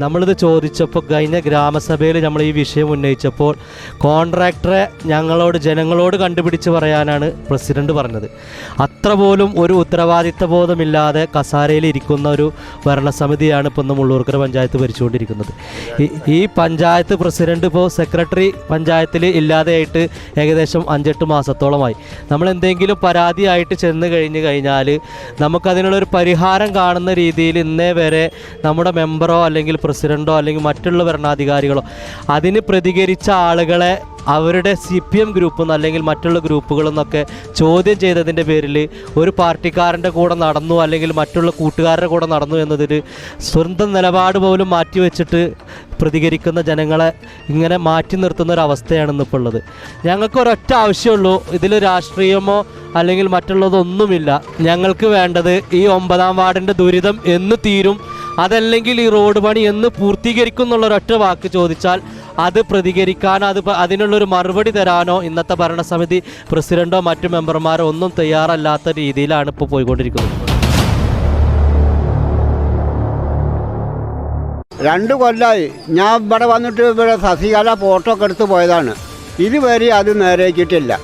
നമ്മളിത് ചോദിച്ചപ്പോൾ കഴിഞ്ഞ ഗ്രാമസഭയിൽ നമ്മൾ ഈ വിഷയം ഉന്നയിച്ചപ്പോൾ കോൺട്രാക്ടറെ ഞങ്ങളോട് ജനങ്ങളോട് കണ്ടുപിടിച്ച് പറയാനാണ് പ്രസിഡന്റ് പറഞ്ഞത്. അത്ര പോലും ഒരു ഉത്തരവാദിത്ത ബോധമില്ലാതെ കസാരയിൽ ഇരിക്കുന്ന ഒരു ഭരണസമിതിയാണ് ഇപ്പോൾ ഇന്ന് മുള്ളൂർക്കര പഞ്ചായത്ത് ഭരിച്ചുകൊണ്ടിരിക്കുന്നത്. ഈ- ഈ പഞ്ചായത്ത് പ്രസിഡന്റ് ഇപ്പോൾ സെക്രട്ടറി പഞ്ചായത്തിൽ ഇല്ലാതെയായിട്ട് ഏകദേശം അഞ്ചെട്ട് മാസത്തോളമായി. നമ്മൾ എന്തെങ്കിലും പരാതിയായിട്ട് ചെന്ന് കഴിഞ്ഞ് കഴിഞ്ഞാൽ നമുക്കതിനുള്ളൊരു പരിഹാരം കാണുന്ന രീതിയിൽ ഇന്നേ വരെ നമ്മുടെ മെമ്പറോ അല്ലെങ്കിൽ പ്രസിഡന്റോ അല്ലെങ്കിൽ മറ്റുള്ള ഭരണാധികാരികളോ അതിന് പ്രതികരിച്ച ആളുകളെ അവരുടെ സി പി എം ഗ്രൂപ്പിൽ അല്ലെങ്കിൽ മറ്റുള്ള ഗ്രൂപ്പുകളിൽ നിന്നൊക്കെ ചോദ്യം ചെയ്തതിന്റെ പേരിൽ ഒരു പാർട്ടിക്കാരന്റെ കൂടെ നടന്നു അല്ലെങ്കിൽ മറ്റുള്ള കൂട്ടുകാരുടെ കൂടെ നടന്നു എന്നതിൽ സ്വന്തം നിലപാട് പോലും മാറ്റിവെച്ചിട്ട് പ്രതികരിക്കുന്ന ജനങ്ങളെ ഇങ്ങനെ മാറ്റി നിർത്തുന്ന ഒരു അവസ്ഥയാണ് ഇന്നിപ്പോൾ ഉള്ളത്. ഞങ്ങൾക്ക് ഒരൊറ്റ ആവശ്യമുള്ളൂ. ഇതിൽ രാഷ്ട്രീയമോ അല്ലെങ്കിൽ മറ്റുള്ളതൊന്നുമില്ല. ഞങ്ങൾക്ക് വേണ്ടത് ഈ ഒമ്പതാം വാർഡിന്റെ ദുരിതം എന്ന് തീരും. അതല്ലെങ്കിൽ ഈ റോഡ് പണി എന്ന് പൂർത്തീകരിക്കും എന്നുള്ള വാക്ക് ചോദിച്ചാൽ അത് പ്രതികരിക്കാൻ അത് അതിനുള്ളൊരു മറുപടി തരാനോ ഇന്നത്തെ ഭരണസമിതി പ്രസിഡന്റോ മറ്റു മെമ്പർമാരോ ഒന്നും തയ്യാറല്ലാത്ത രീതിയിലാണ് ഇപ്പോൾ പോയിക്കൊണ്ടിരിക്കുന്നത്. രണ്ട് കൊല്ലമായി ഞാൻ ഇവിടെ വന്നിട്ട് ഇവിടെ ശശികല ഫോട്ടോ ഒക്കെ എടുത്ത് പോയതാണ്. ഇതുവരെ അത് നേരേക്കിട്ടില്ല.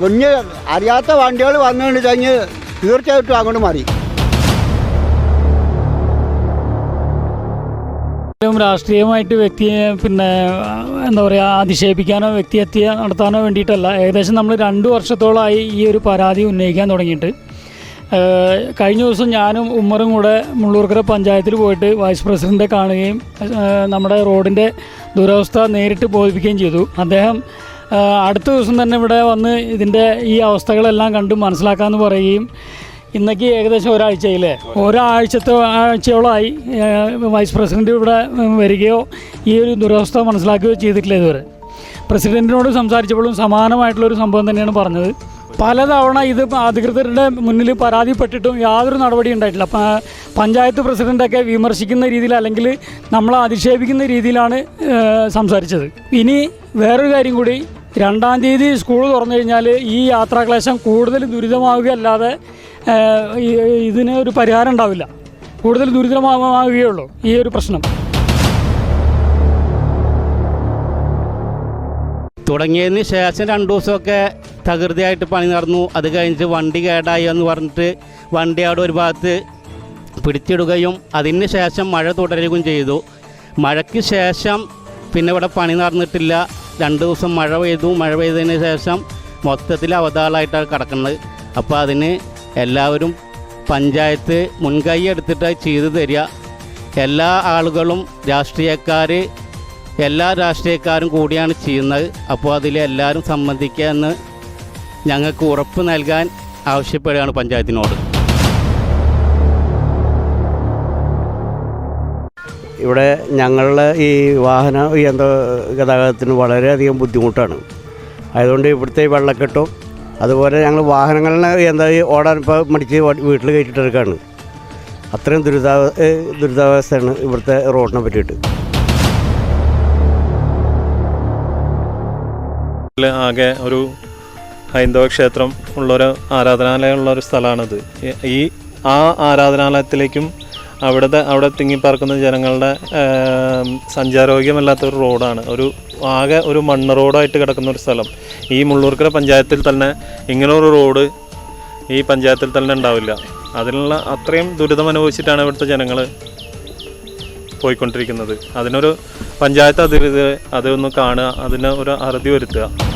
കുഞ്ഞ് അറിയാത്ത വണ്ടികൾ വന്നുകൊണ്ട് കഴിഞ്ഞ് തീർച്ചയായിട്ടും അങ്ങോട്ട് മതി രാഷ്ട്രീയമായിട്ട് വ്യക്തിയെ പിന്നെ എന്താ പറയുക അധിക്ഷേപിക്കാനോ വ്യക്തിഹത്യ നടത്താനോ വേണ്ടിയിട്ടല്ല. ഏകദേശം നമ്മൾ രണ്ട് വർഷത്തോളമായി ഈ ഒരു പരാതി ഉന്നയിക്കാൻ തുടങ്ങിയിട്ട്. കഴിഞ്ഞ ദിവസം ഞാനും ഉമ്മറും കൂടെ മുള്ളൂർക്കര പഞ്ചായത്തിൽ പോയിട്ട് വൈസ് പ്രസിഡന്റെ കാണുകയും നമ്മുടെ റോഡിന്റെ ദുരവസ്ഥ നേരിട്ട് ബോധിപ്പിക്കുകയും ചെയ്തു. അദ്ദേഹം അടുത്ത ദിവസം തന്നെ ഇവിടെ വന്ന് ഇതിന്റെ ഈ അവസ്ഥകളെല്ലാം കണ്ട് മനസ്സിലാക്കാമെന്ന് പറയുകയും ഇന്നേക്ക് ഏകദേശം ഒരാഴ്ചയില്ലേ ഒരാഴ്ചത്തെ ആഴ്ചയോളമായി വൈസ് പ്രസിഡന്റ് ഇവിടെ വരികയോ ഈ ഒരു ദുരവസ്ഥ മനസ്സിലാക്കുകയോ ചെയ്തിട്ടില്ല ഇതുവരെ. പ്രസിഡന്റിനോട് സംസാരിച്ചപ്പോഴും സമാനമായിട്ടുള്ളൊരു സംഭവം തന്നെയാണ് പറഞ്ഞത്. പലതവണ ഇത് അധികൃതരുടെ മുന്നിൽ പരാതിപ്പെട്ടിട്ടും യാതൊരു നടപടി ഉണ്ടായിട്ടില്ല. പഞ്ചായത്ത് പ്രസിഡന്റൊക്കെ വിമർശിക്കുന്ന രീതിയിൽ അല്ലെങ്കിൽ നമ്മളെ അധിക്ഷേപിക്കുന്ന രീതിയിലാണ് സംസാരിച്ചത്. ഇനി വേറൊരു കാര്യം കൂടി രണ്ടാം തീയതി സ്കൂൾ തുറന്നു കഴിഞ്ഞാൽ ഈ യാത്രാക്ലേശം കൂടുതൽ ദുരിതമാവുകയല്ലാതെ ഇതിന് ഒരു പരിഹാരം ഉണ്ടാവില്ല. കൂടുതൽ ദുരിതമാവുകയുള്ളൂ ഈ ഒരു പ്രശ്നം. തുടങ്ങിയതിന് ശേഷം രണ്ട് ദിവസമൊക്കെ തകൃതിയായിട്ട് പണി നടന്നു. അത് കഴിഞ്ഞിട്ട് വണ്ടി കേടായി എന്ന് പറഞ്ഞിട്ട് വണ്ടി അവിടെ ഒരു ഭാഗത്ത് പിടിച്ചിടുകയും അതിന് ശേഷം മഴ തുടരുകയും ചെയ്തു. മഴയ്ക്ക് ശേഷം പിന്നെ ഇവിടെ പണി നടന്നിട്ടില്ല. രണ്ട് ദിവസം മഴ പെയ്തു. മഴ പെയ്തതിന് ശേഷം മൊത്തത്തിൽ അവതാളായിട്ടാണ് കിടക്കുന്നത്. അപ്പോൾ അതിന് എല്ലാവരും പഞ്ചായത്ത് മുൻകൈ എടുത്തിട്ട് ചെയ്തു തരിക. എല്ലാ ആളുകളും രാഷ്ട്രീയക്കാർ എല്ലാ രാഷ്ട്രീയക്കാരും കൂടിയാണ് ചെയ്യുന്നത്. അപ്പോൾ അതിൽ എല്ലാവരും സംബന്ധിക്കുക എന്ന് ഞങ്ങൾക്ക് ഉറപ്പ് നൽകാൻ ആവശ്യപ്പെടുകയാണ് പഞ്ചായത്തിനോട്. ഇവിടെ ഞങ്ങളുടെ ഈ വാഹന യന്ത്ര ഗതാഗതത്തിന് വളരെയധികം ബുദ്ധിമുട്ടാണ്. അതുകൊണ്ട് ഇവിടുത്തെ വെള്ളക്കെട്ടും അതുപോലെ ഞങ്ങൾ വാഹനങ്ങളിനെ എന്താ ഓടാൻ ഇപ്പോൾ മടിച്ച് വീട്ടിൽ കയറ്റിട്ടെടുക്കുകയാണ് അത്രയും ദുരിതാവ ദുരിതാവസ്ഥയാണ് ഇവിടുത്തെ റോഡിനെ പറ്റിയിട്ട്. ആകെ ഒരു ഹൈന്ദവ ക്ഷേത്രം ഉള്ളൊരു ആരാധനാലയമുള്ള ഒരു സ്ഥലമാണിത് ഈ ആ ആരാധനാലയത്തിലേക്കും അവിടുത്തെ അവിടെ തിങ്ങിപ്പാർക്കുന്ന ജനങ്ങളുടെ സഞ്ചാരോഗ്യമല്ലാത്ത ഒരു റോഡാണ്. ഒരു ആകെ ഒരു മണ്ണ് റോഡായിട്ട് കിടക്കുന്ന ഒരു സ്ഥലം. ഈ മുള്ളൂർക്കര പഞ്ചായത്തിൽ തന്നെ ഇങ്ങനൊരു റോഡ് ഈ പഞ്ചായത്തിൽ തന്നെ ഉണ്ടാവില്ല. അതിനുള്ള അത്രയും ദുരിതം അനുഭവിച്ചിട്ടാണ് ഇവിടുത്തെ ജനങ്ങൾ പോയിക്കൊണ്ടിരിക്കുന്നത്. അതിനൊരു പഞ്ചായത്ത് അതിരുത് അതൊന്ന് കാണുക അതിന് ഒരു അറുതി വരുത്തുക.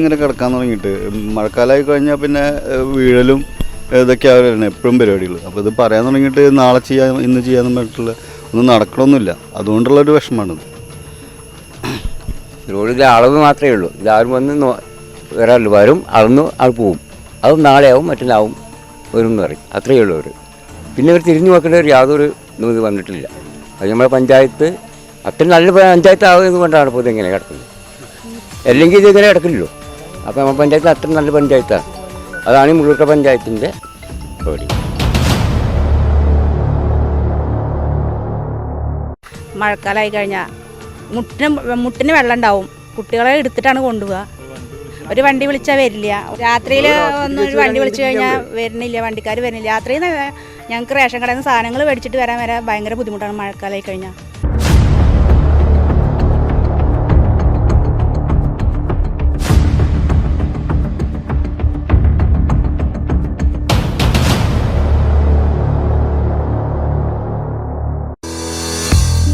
ഇങ്ങനെ കിടക്കാൻ തുടങ്ങിയിട്ട്. മഴക്കാലമായി കഴിഞ്ഞാൽ പിന്നെ വീഴലും ഇതൊക്കെ അവരാണ് എപ്പോഴും പരിപാടികൾ അപ്പോൾ ഇത് പറയാൻ തുടങ്ങിയിട്ട് നാളെ ചെയ്യാൻ ഇന്ന് ചെയ്യാന്ന് പറഞ്ഞിട്ടുള്ള ഒന്നും നടക്കണമൊന്നുമില്ല അതുകൊണ്ടുള്ളൊരു വിഷമമാണിത് റോഡിലെ അളവ് മാത്രമേ ഉള്ളൂ. ഇതാരും വന്ന് വരാറില്ല വരും അളന്നു അത് പോവും. അത് നാളെയാവും മറ്റന്നാവും വരും എന്ന് പറയും. അത്രയേ ഉള്ളൂ അവർ പിന്നെ ഇവർ തിരിഞ്ഞു നോക്കേണ്ട ഒരു യാതൊരു ഇത് വന്നിട്ടില്ല. അത് നമ്മുടെ പഞ്ചായത്ത് അത്ര നല്ല പഞ്ചായത്ത് ആവുന്നത് കൊണ്ടാണ് ഇപ്പോൾ ഇതിങ്ങനെ കിടക്കുന്നത്. അല്ലെങ്കിൽ ഇതിങ്ങനെ കിടക്കില്ലല്ലോ. അപ്പോൾ നമ്മുടെ പഞ്ചായത്ത് അത്ര നല്ല പഞ്ചായത്താണ് അതാണ് ഈ മുഴുവൻ പഞ്ചായത്തിന്റെ പരിപാടി മഴക്കാലമായി കഴിഞ്ഞാൽ മുട്ടിന് മുട്ടിന് വെള്ളം ഉണ്ടാവും കുട്ടികളെ എടുത്തിട്ടാണ് കൊണ്ടുപോവുക ഒരു വണ്ടി വിളിച്ചാൽ വരില്ല. രാത്രിയിൽ ഒന്ന് ഒരു വണ്ടി വിളിച്ചു കഴിഞ്ഞാൽ വരുന്നില്ല വണ്ടിക്കാർ വരുന്നില്ല. രാത്രി ഞങ്ങൾക്ക് റേഷൻ കടയിൽ നിന്ന് സാധനങ്ങൾ മേടിച്ചിട്ട് വരാൻ വരെ ഭയങ്കര ബുദ്ധിമുട്ടാണ് മഴക്കാലമായി കഴിഞ്ഞാൽ